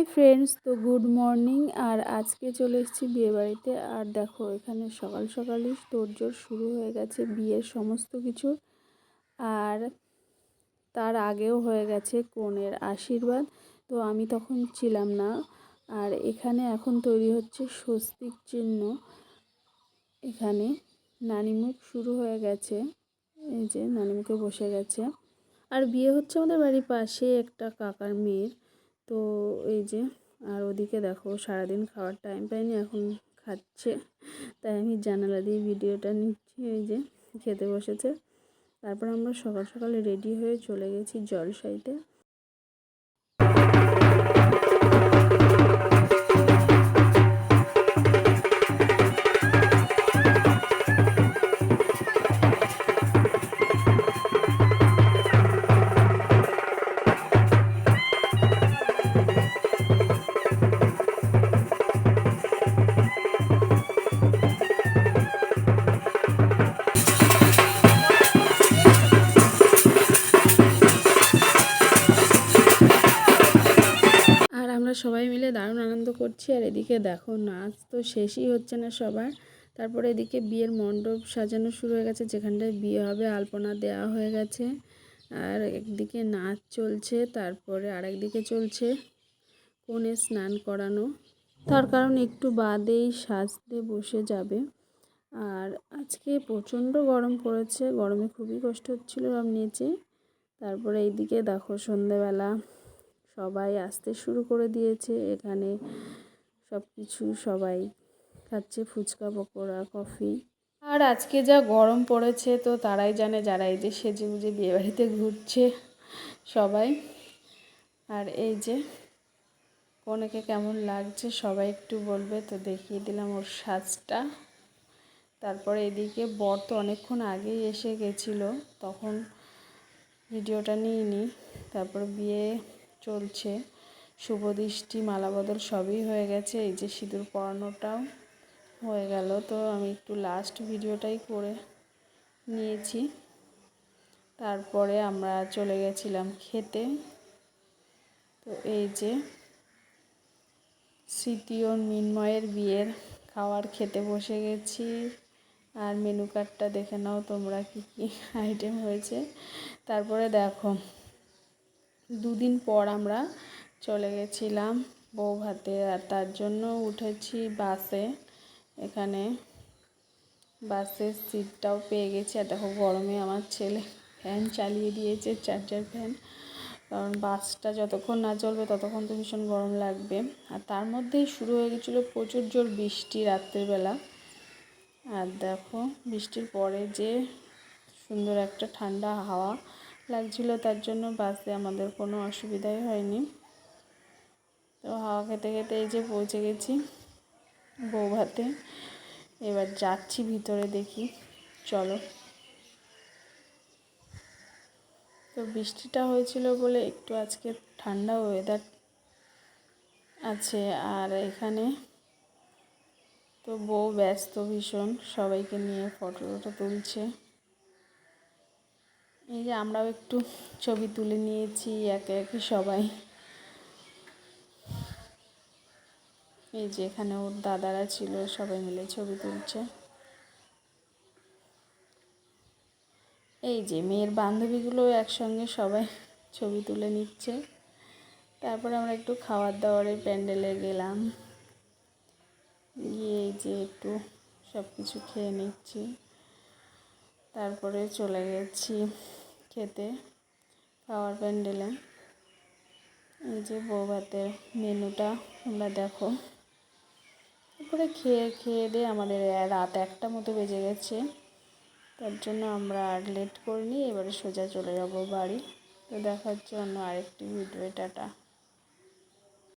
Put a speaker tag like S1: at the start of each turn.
S1: High friends, তো good morning. আর আজকে চলে এসেছি বিয়েবাড়িতে। আর দেখো, এখানে সকাল সকালই তোড়জোড় শুরু হয়ে গেছে বিয়ের সমস্ত কিছু। আর তার আগেও হয়ে গেছে কনের আশীর্বাদ। তো আমি তখন ছিলাম না। আর এখানে এখন তৈরি হচ্ছে স্বস্তিক চিহ্ন। এখানে নানিমুখ শুরু হয়ে গেছে। এই যে নানিমুখে বসে গেছে। আর বিয়ে হচ্ছে আমাদের বাড়ির পাশে একটা কাকার মেয়ের। তো এই যে, আর ওদিকে দেখো, সারাদিন খাওয়ার টাইম পাইনি, এখন খাচ্ছে। তাই আমি জানালা দিয়ে ভিডিওটা নিচ্ছি, এই যে খেতে বসেছে। তারপর আমরা সকাল সকালে রেডি হয়ে চলে গেছি জলসাইতে। সবাই মিলে দারুণ আনন্দ করছি। আর এদিকে দেখো, নাচ তো শেষই হচ্ছে না সবার। তারপরে এদিকে বিয়ের মণ্ডপ সাজানো শুরু হয়ে গেছে, যেখানটায় বিয়ে হবে, আলপনা দেওয়া হয়ে গেছে। আর একদিকে নাচ চলছে, তারপরে আরেকদিকে চলছে কনে স্নান করানো। তার কারণ একটু বাদেই সাজতে বসে যাবে। আর আজকে প্রচণ্ড গরম পড়েছে, গরমে খুবই কষ্ট হচ্ছিল সব নিচে তারপরে এইদিকে দেখো সন্ধেবেলা সবাই আসতে শুরু করে দিয়েছে। এখানে সব কিছু সবাই খাচ্ছে ফুচকা, পকোড়া, কফি। আর আজকে যা গরম পড়েছে তো তারাই জানে যারা এই যে সেজে গুজে বিয়েবাড়িতে ঘুরছে সবাই। আর এই যে কনেকে কেমন লাগছে সবাই একটু বলবে, তো দেখিয়ে দিলাম ওর সাজটা। তারপরে এদিকে বর তো অনেকক্ষণ আগেই এসে গেছিল, তখন ভিডিওটা নিয়ে নিই তারপর বিয়ে চলছে। শুভ দৃষ্টি মালা বদল সবই হয়ে গেছে। এই যে সিঁদুর পরানোটাও হয়ে গেল। তো আমি একটু লাস্ট ভিডিওটাই করে নিয়েছি। তারপরে আমরা চলে গেছিলাম খেতে। তো এই যে স্মৃতি ও মিন্ময়ের বিয়ের খাওয়ার খেতে বসে গেছি। আর মেনু কার্ডটা দেখে নাও তোমরা কী কী আইটেম হয়েছে। তারপরে দেখো দুদিন পর আমরা চলে গেছিলাম বৌভাতে আর তার জন্য উঠেছি বাসে। এখানে বাসের সিটটাও পেয়ে গেছি। আর দেখো, গরমে আমার ছেলে ফ্যান চালিয়ে দিয়েছে, চার্জার ফ্যান। কারণ বাসটা যতক্ষণ না চলবে ততক্ষণ তো ভীষণ গরম লাগবে। আর তার মধ্যেই শুরু হয়ে গেছিল প্রচুর জোর বৃষ্টি রাত্রেবেলা। আর দেখো, বৃষ্টির পরে যে সুন্দর একটা ঠান্ডা হাওয়া লাগছিল, তার জন্য বাসে আমাদের কোনো অসুবিধাই হয়নি। তো হাওয়া খেতে খেতে এই যে পৌঁছে গেছি বৌভাতে। এবার যাচ্ছি ভিতরে দেখি, চলো। তো বৃষ্টিটা হয়েছিল বলে একটু আজকে ঠান্ডা ওয়েদার আছে, আর এখানে তো বউ ব্যস্ত ভীষণ, সবাইকে নিয়ে ফটো টটো তুলছে। এই যে আমরাও একটু ছবি তুলে নিয়েছি, একে একে সবাই। এই যে এখানে ওর দাদারা ছিল, সবাই মিলে ছবি তুলছে। এই যে মেয়ের বান্ধবীগুলো একসঙ্গে সবাই ছবি তুলে নিচ্ছে। তারপর আমরা একটু খাবার দাবারের প্যান্ডেলে গেলাম। গিয়ে এই যে একটু সব কিছু খেয়ে নিচ্ছি। তারপরে চলে গেছি। খেতে খাওয়ার প্যান্ডেলে। এই যে বউ ভাতের মেনুটা, তোমরা দেখো। তারপরে খেয়ে খেয়ে দিয়ে আমাদের রাত একটা মতো বেজে গেছে। তার জন্য আমরা আর লেট করিনি, এবারে সোজা চলে যাব বাড়ি। তো দেখার জন্য আরেকটি ভিডিও, টাটা।